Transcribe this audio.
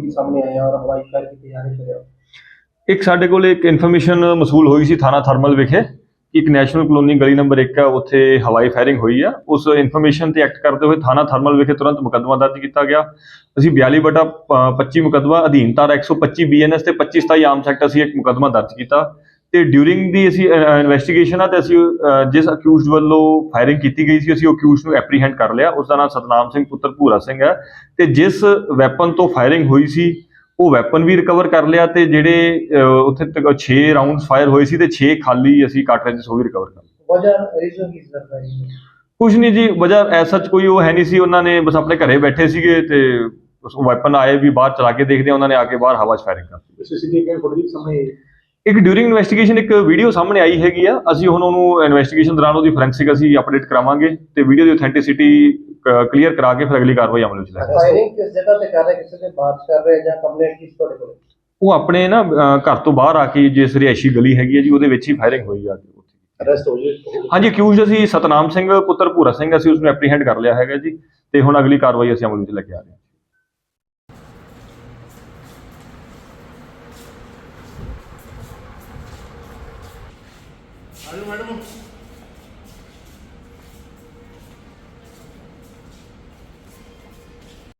ਵੀ ਸਾਹਮਣੇ ਆਇਆ ਔਰ ਹਵਾਈ ਫਾਇਰ ਕੀਤੇ ਜਾ ਰਹੇ ਸੀ ਇੱਕ ਸਾਡੇ ਕੋਲ ਇੱਕ ਇਨਫੋਰਮੇਸ਼ਨ ਮਸੂਲ ਹੋਈ ਸੀ ਥਾਣਾ ਥਰਮਲ ਵਿਖੇ, ਕਿ ਇੱਕ ਨੈਸ਼ਨਲ ਕਲੋਨੀ ਗਲੀ ਨੰਬਰ 1 ਹੈ ਉੱਥੇ ਹਵਾਈ ਫਾਇਰਿੰਗ ਹੋਈ ਆ। ਉਸ ਇਨਫੋਰਮੇਸ਼ਨ ਤੇ ਐਕਟ ਕਰਦੇ ਹੋਏ ਥਾਣਾ ਥਰਮਲ ਵਿਖੇ ਤੁਰੰਤ ਮੁਕੱਦਮਾ ਦਰਜ ਕੀਤਾ ਗਿਆ। ਅਸੀਂ 42 ਬਟਾ 25 ਮੁਕੱਦਮਾ ਅਧੀਨ ਧਾਰਾ 125 ਬੀਐਨਐਸ ਤੇ 25 27 ਆਮ ਸੈਕਟ ਅਸੀਂ ਇੱਕ ਮੁਕੱਦਮਾ ਦਰਜ ਕੀਤਾ। ਤੇ ਡਿਊਰਿੰਗ ਦੀ ਅਸੀਂ ਇਨਵੈਸਟੀਗੇਸ਼ਨ ਆ ਤੇ ਅਸੀਂ ਜਿਸ ਅਕਿਊਜ਼ਡ ਵੱਲੋਂ ਫਾਇਰਿੰਗ ਕੀਤੀ ਗਈ ਸੀ ਅਸੀਂ ਉਹ ਅਕਿਊਜ਼ਡ ਨੂੰ ਐਪਰੀਹੈਂਡ ਕਰ ਲਿਆ। ਉਸ ਦਾ ਨਾਮ ਸਤਨਾਮ ਸਿੰਘ ਪੁੱਤਰ ਭੂਰਾ ਸਿੰਘ ਹੈ। ਤੇ ਜਿਸ ਵੈਪਨ ਤੋਂ ਫਾਇਰਿੰਗ ਹੋਈ ਸੀ ਉਹ ਵੈਪਨ ਵੀ ਰਿਕਵਰ ਕਰ ਲਿਆ ਤੇ ਜਿਹੜੇ ਉੱਥੇ ਤੱਕ 6 ਰਾਉਂਡਸ ਫਾਇਰ ਹੋਏ ਸੀ ਤੇ 6 ਖਾਲੀ ਅਸੀਂ ਕਾਰਟ੍ਰਿਜਸ ਉਹ ਵੀ ਰਿਕਵਰ ਕਰ ਲਏ ਵਜ੍ਹਾ ਰੀਜ਼ਨ ਕੀ ਸਰ ਫਾਇਰਿੰਗ ਕੁਝ ਨਹੀਂ ਜੀ ਵਜ੍ਹਾ ਐਸ ਕੋਈ ਉਹ ਹੈ ਨਹੀਂ ਸੀ। ਉਹਨਾਂ ਨੇ ਬਸ ਆਪਣੇ ਘਰੇ ਬੈਠੇ ਸੀਗੇ ਤੇ ਉਸ ਵੈਪਨ ਆਏ ਵੀ ਬਾਹਰ ਚਲਾ ਕੇ ਦੇਖਦੇ ਆ, ਉਹਨਾਂ ਨੇ ਆ ਕੇ ਬਾਹਰ ਹਵਾ 'ਚ ਫਾਇਰਿੰਗ ਕਰਤੀ ਸੀਸੀਟੀਵੀ ਫੁਟੇਜ ਸਾਹਮਣੇ। ਇੱਕ ਡਿਊਰਿੰਗ ਇਨਵੈਸਟੀਗੇਸ਼ਨ ਇੱਕ ਵੀਡੀਓ ਸਾਹਮਣੇ ਆਈ ਹੈਗੀ ਆ। ਅਸੀਂ ਹੁਣ ਉਹਨੂੰ ਇਨਵੈਸਟੀਗੇਸ਼ਨ ਦੌਰਾਨ ਉਹਦੀ ਫੋਰੈਂਸਿਕ ਅਸੀਂ ਅਪਡੇਟ ਕਰਾਵਾਂਗੇ ਤੇ ਵੀਡੀਓ ਦੀ ਅਥੈਂਟਿਸਿਟੀ ਕਲੀਅਰ ਕਰਾ ਕੇ ਫਿਰ ਅਗਲੀ ਕਾਰਵਾਈ ਅਮਲ ਵਿੱਚ ਲੈ ਫਾਇਰਿੰਗ ਕਿਸ ਜਗ੍ਹਾ ਤੇ ਕਰ ਰਹੇ ਕਿਸੇ ਦੇ ਬਾਤ ਕਰ ਰਹੇ ਜਾਂ ਕੰਪਲੇਂਟ ਕਿਸ ਤੁਹਾਡੇ ਕੋਲ? ਉਹ ਆਪਣੇ ਨਾ ਘਰ ਤੋਂ ਬਾਹਰ ਆ ਕੇ ਜਿਸ ਰਿਹਾਇਸ਼ੀ ਗਲੀ ਹੈਗੀ ਹੈ ਜੀ ਉਹਦੇ ਵਿੱਚ ਹੀ ਫਾਇਰਿੰਗ ਹੋਈ ਆ ਉੱਥੇ। ਅਰੈਸਟ ਹੋ ਜੇ। ਹਾਂਜੀ ਅਕਿਊਜ਼ਡ ਅਸੀਂ ਸਤਨਾਮ ਸਿੰਘ ਪੁੱਤਰ ਭੂਰਾ ਸਿੰਘ ਅਸੀਂ ਉਸ ਨੂੰ ਐਪਰੀਹੈਂਡ ਕਰ ਲਿਆ ਹੈਗਾ ਜੀ ਤੇ ਹੁਣ ਅਗਲੀ ਕਾਰਵਾਈ ਅਸੀਂ ਅਮਲ ਵਿੱਚ ਲੈ ਕੇ ਆ ਰਹੇ ਹਾਂ। ਆਜੋ ਮੈਡਮ